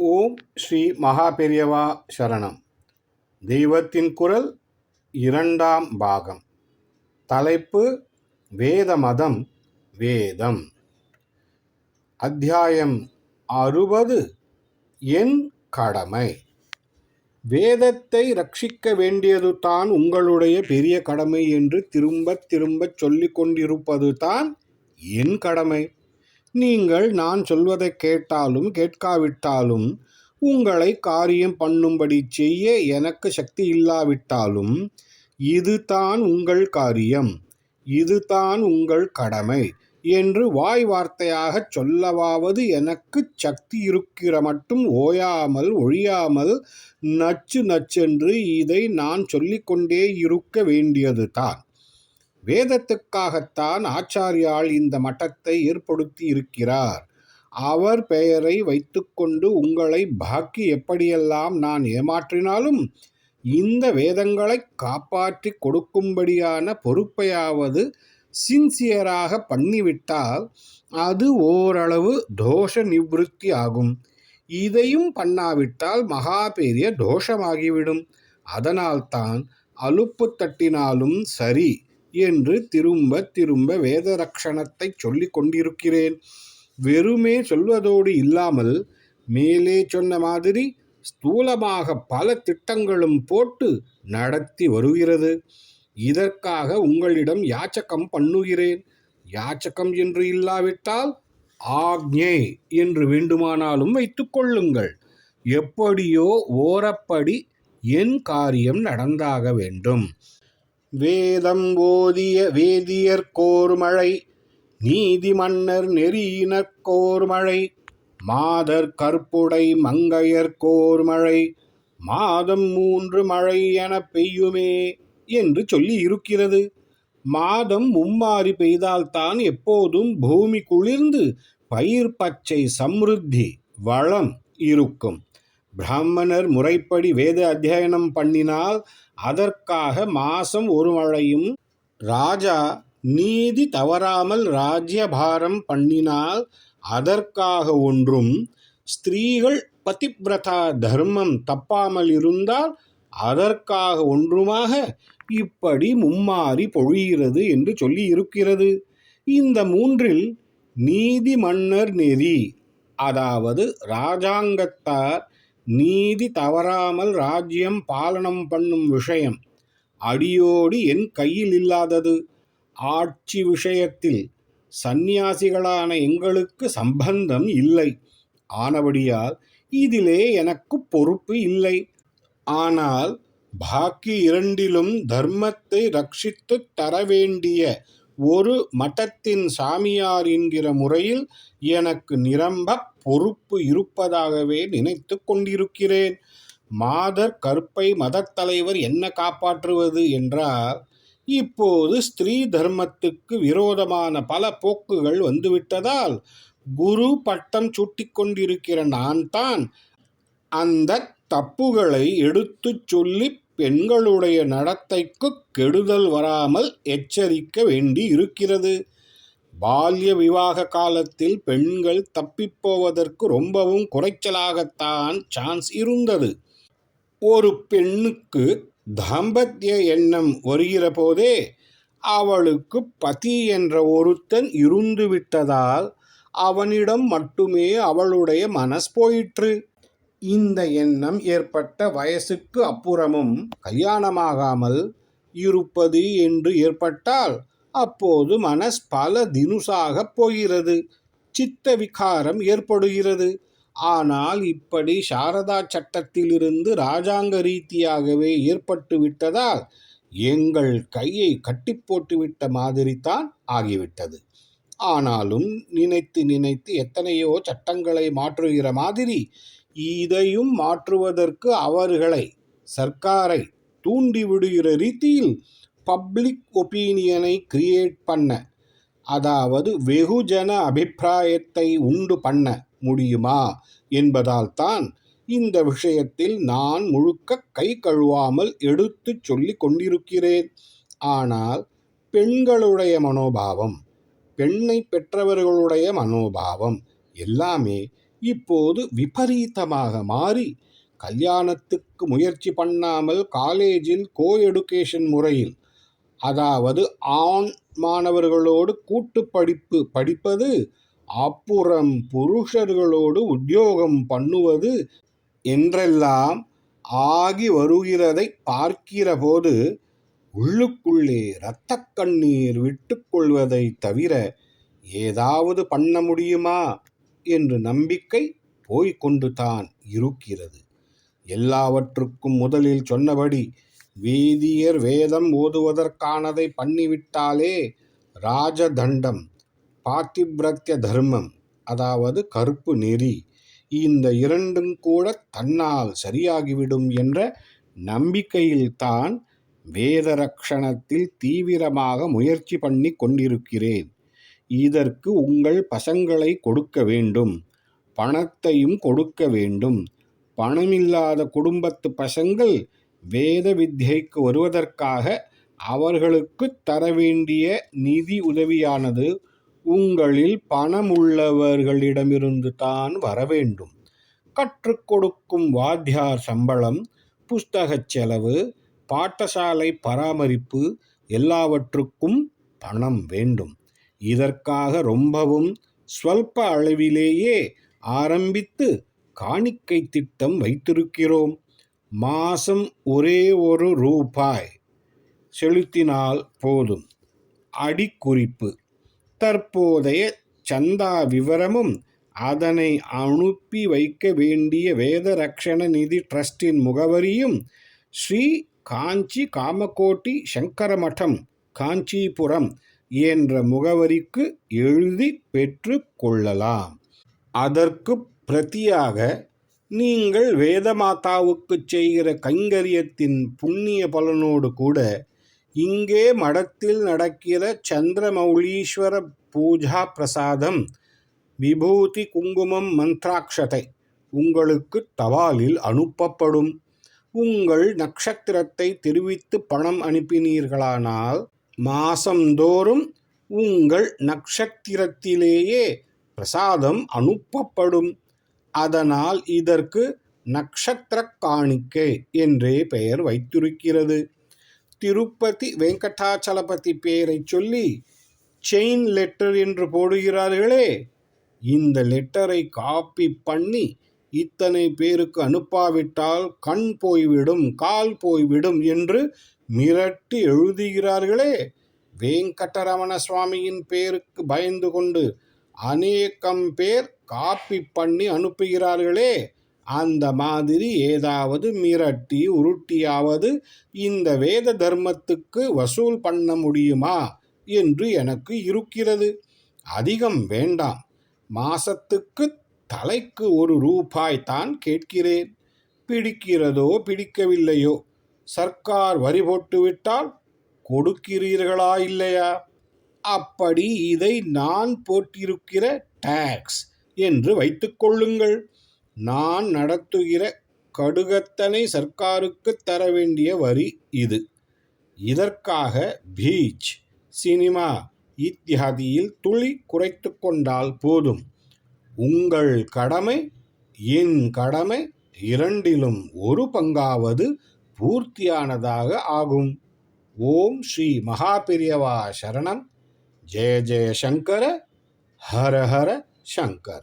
ஓம் ஸ்ரீ மகா பெரியவா சரணம். தெய்வத்தின் குரல் இரண்டாம் பாகம். தலைப்பு வேத மதம் வேதம். அத்தியாயம் அறுபது என் கடமை. வேதத்தை ரட்சிக்க வேண்டியது தான் உங்களுடைய பெரிய கடமை என்று திரும்பத் திரும்பச் சொல்லிக் கொண்டிருப்பது தான் என் கடமை. நீங்கள் நான் சொல்வதைக் கேட்டாலும் கேட்காவிட்டாலும் உங்களை காரியம் பண்ணும்படி செய்ய எனக்கு சக்தி இல்லாவிட்டாலும் இதுதான் உங்கள் காரியம் இதுதான் உங்கள் கடமை என்று வாய் வார்த்தையாகச் சொல்லவாவது எனக்கு சக்தி இருக்கிற மட்டும் ஓயாமல் ஒழியாமல் நச்சு நச்சென்று இதை நான் சொல்லிக்கொண்டே இருக்க வேண்டியது தான் வேதத்துக்காகத்தான் ஆச்சாரியால் இந்த மட்டத்தை ஏற்படுத்தி இருக்கிறார். அவர் பெயரை வைத்துக்கொண்டு உங்களை பாக்கி எப்படியெல்லாம் நான் ஏமாற்றினாலும் இந்த வேதங்களை காப்பாற்றி கொடுக்கும்படியான பொறுப்பையாவது சின்சியராக பண்ணிவிட்டால் அது ஓரளவு தோஷ நிவிருத்தி ஆகும். இதையும் பண்ணாவிட்டால் மகா பெரிய தோஷமாகிவிடும். அதனால்தான் அலுப்பு தட்டினாலும் சரி. என்று திரும்ப திரும்ப வேதரக்ஷணத்தை சொல்லிக் கொண்டிருக்கிறேன். வெறுமே சொல்வதோடு இல்லாமல் மேலே சொன்ன மாதிரி ஸ்தூலமாக பல திட்டங்களும் போட்டு நடத்தி வருகிறது. இதற்காக உங்களிடம் யாச்சகம் பண்ணுகிறேன். யாச்சகம் என்று இல்லாவிட்டால் ஆக்ஞே என்று வேண்டுமானாலும் வைத்துக்கொள்ளுங்கள் எப்படியோ ஓரப்படி என் காரியம் நடந்தாக வேண்டும். வேதம் ஓதிய வேதியர் கோர்மழை நீதி மன்னர் நெறியினர்கோர் மாதர் கற்புடை மங்கையர்கோர் மழை மாதம் மூன்று மழை என பெய்யுமே என்று சொல்லி இருக்கிறது. மாதம் மும்மாறி பெய்தால்தான் எப்போதும் பூமி குளிர்ந்து பயிர் பச்சை சம்ருத்தி வளம் இருக்கும். பிராமணர் முறைப்படி வேத அத்தியனம் பண்ணினால் அதற்காக மாசம் ஒரு மழையும் ராஜா நீதி தவறாமல் ராஜ்யபாரம் பண்ணினால் அதற்காக ஒன்றும். ஸ்திரீகள் பதிவிரதா தர்மம் தப்பாமல் இருந்தால் அதற்காக ஒன்றுமாக இப்படி மும்மாறி பொழிகிறது என்று சொல்லி இருக்கிறது இந்த மூன்றில் நீதி மன்னர் நெறி அதாவது ராஜாங்கத்தார் நீதி தவறாமல் ராஜ்யம் பாலனம் பண்ணும் விஷயம் அடியோடு என் கையில் இல்லாதது. ஆட்சி விஷயத்தில் சந்நியாசிகளான எங்களுக்கு சம்பந்தம் இல்லை. ஆனபடியால் இதிலே எனக்கு பொறுப்பு இல்லை. ஆனால் பாக்கி இரண்டிலும் தர்மத்தை ரட்சித்து தர வேண்டிய ஒரு மட்டத்தின் சாமியார் என்கிற முறையில் எனக்கு நிரம்ப பொறுப்பு இருப்பதாகவே நினைத்து கொண்டிருக்கிறேன். மாதர் கற்பை மதத்தலைவர் என்ன காப்பாற்றுவது என்றால் இப்போது ஸ்திரீ தர்மத்துக்கு விரோதமான பல போக்குகள் வந்துவிட்டதால் குரு பட்டம் சூட்டிக்கொண்டிருக்கிற நான் தான் அந்த தப்புகளை எடுத்துச் சொல்லி பெண்களுடைய நடத்தைக்கு கெடுதல் வராமல் எச்சரிக்க வேண்டி இருக்கிறது பால்ய விவாக காலத்தில் பெண்கள் தப்பிப்போவதற்கு ரொம்பவும் குறைச்சலாகத்தான் சான்ஸ் இருந்தது. ஒரு பெண்ணுக்கு தாம்பத்திய எண்ணம் வருகிற போதே அவளுக்கு பதி என்ற ஒருத்தன் இருந்துவிட்டதால் அவனிடம் மட்டுமே அவளுடைய மனஸ் போயிற்று. இந்த எண்ணம் ஏற்பட்ட வயசுக்கு அப்புறமும் கல்யாணமாகாமல் இருப்பது என்று ஏற்பட்டால் அப்போது மனஸ் பல தினுசாக போகிறது. சித்த விகாரம் ஏற்படுகிறது. ஆனால் இப்படி சாரதா சட்டத்திலிருந்து ராஜாங்க ரீதியாகவே ஏற்பட்டு விட்டதால் எங்கள் கையை கட்டி போட்டுவிட்ட மாதிரி தான் ஆகிவிட்டது. ஆனாலும் நினைத்து நினைத்து எத்தனையோ சட்டங்களை மாற்றுகிற மாதிரி இதையும் மாற்றுவதற்கு அவர்களை சர்க்காரை தூண்டிவிடுகிற ரீதியில் பப்ளிக் ஒப்பீனியனை கிரியேட் பண்ண அதாவது வெகுஜன அபிப்பிராயத்தை உண்டு பண்ண முடியுமா என்பதால் தான் இந்த விஷயத்தில் நான் முழுக்க கை கழுவாமல் எடுத்து சொல்லி கொண்டிருக்கிறேன். ஆனால் பெண்களுடைய மனோபாவம் பெண்ணை பெற்றவர்களுடைய மனோபாவம் எல்லாமே இப்போது விபரீதமாக மாறி கல்யாணத்துக்கு முயற்சி பண்ணாமல் காலேஜில் கோ எடுகேஷன் முறையில் அதாவது ஆண் மாணவர்களோடு கூட்டு படிப்பு படிப்பது அப்புறம் புருஷர்களோடு உத்தியோகம் பண்ணுவது என்றெல்லாம் ஆகி வருகிறதை பார்க்கிறபோது உள்ளுக்குள்ளே இரத்தக் கண்ணீர் விட்டுக்கொள்வதை தவிர ஏதாவது பண்ண முடியுமா? என்று நம்பிக்கை போய்கொண்டு தான் இருக்கிறது. எல்லாவற்றுக்கும் முதலில் சொன்னபடி வேதியர் வேதம் ஓதுவதற்கானதை பண்ணிவிட்டாலே ராஜதண்டம் பாத்திபிரத்திய தர்மம் அதாவது கருப்பு நெறி இந்த இரண்டும் கூட தன்னால் சரியாகிவிடும் என்ற நம்பிக்கையில்தான் வேதரக்ஷணத்தில் தீவிரமாக முயற்சி பண்ணி கொண்டிருக்கிறேன். இதற்கு உங்கள் பசங்களை கொடுக்க வேண்டும். பணத்தையும் கொடுக்க வேண்டும். பணமில்லாத குடும்பத்து பசங்கள் வேத வித்யைக்கு வருவதற்காக அவர்களுக்கு தர வேண்டிய நிதி உதவியானது உங்களில் பணம் உள்ளவர்களிடமிருந்து தான் வர வேண்டும். கற்றுக் கொடுக்கும் வாத்தியார் சம்பளம் புஸ்தகச் செலவு பாட்டசாலை பராமரிப்பு எல்லாவற்றுக்கும் பணம் வேண்டும். இதற்காக ரொம்பவும் ஸ்வல்ப அளவிலேயே ஆரம்பித்து காணிக்கை திட்டம் வைத்திருக்கிறோம். மாசம் ஒரே ஒரு ரூபாய் செலுத்தினால் போதும். அடிக்குறிப்பு. தற்போதைய சந்தா விவரமும் அதனை அனுப்பி வைக்க வேண்டிய வேத ரக்ஷண நிதி ட்ரஸ்டின் முகவரியும் ஸ்ரீ காஞ்சி காமகோட்டி சங்கரமடம் காஞ்சிபுரம் என்ற முகவரிக்கு எழுதி பெற்று கொள்ளலாம். அதற்கு பிரதியாக நீங்கள் வேதமாதாவுக்கு செய்கிற கைங்கரியத்தின் புண்ணிய பலனோடு கூட இங்கே மடத்தில் நடக்கிற சந்திரமௌலீஸ்வர பூஜா பிரசாதம் விபூதி குங்குமம் மந்த்ராட்சதை உங்களுக்கு தபாலில் அனுப்பப்படும். உங்கள் நட்சத்திரத்தை தெரிவித்து பணம் அனுப்பினீர்களானால் மாசந்தோறும் உங்கள் நட்சத்திரத்திலேயே பிரசாதம் அனுப்பப்படும். அதனால் இதற்கு நக்ஷத்திர காணிக்கை என்றே பெயர் வைத்திருக்கிறது. திருப்பதி வெங்கடாச்சலபதி பெயரை சொல்லி செயின் லெட்டர் என்று போடுகிறார்களே இந்த லெட்டரை காப்பி பண்ணி இத்தனை பேருக்கு அனுப்பாவிட்டால் கண் போய்விடும் கால் போய்விடும் என்று மிரட்டி எழுதுகிறார்களே. வேங்கடரமண சுவாமியின் பேருக்கு பயந்து கொண்டு அநேகம் பேர் காப்பி பண்ணி அனுப்புகிறார்களே. அந்த மாதிரி ஏதாவது மிரட்டி உருட்டியாவது இந்த வேத தர்மத்துக்கு வசூல் பண்ண முடியுமா என்று எனக்கு இருக்கிறது. அதிகம் வேண்டாம். மாசத்துக்கு தலைக்கு ஒரு ரூபாய் தான் கேட்கிறேன். பிடிக்கிறதோ பிடிக்கவில்லையோ சர்க்கார் வரி போட்டுவிட்டால் கொடுக்கிறீர்களா இல்லையா? அப்படி இதை நான் போட்டிருக்கிற டாக்ஸ் என்று வைத்துக்கொள்ளுங்கள் நான் நடத்துகிற கடுகத்தனை சர்க்காருக்கு தர வேண்டிய வரி இது. இதற்காக பீச் சினிமா இத்தியாதியில் துளி குறைத்து கொண்டால் போதும். உங்கள் கடமை என் கடமை இரண்டிலும் ஒரு பங்காவது பூர்த்தியானதாக ஆகும். ஓம் ஸ்ரீ மகாபிரியவா சரணம். ஜெய ஜெய சங்கர ஹர ஹர சங்கர.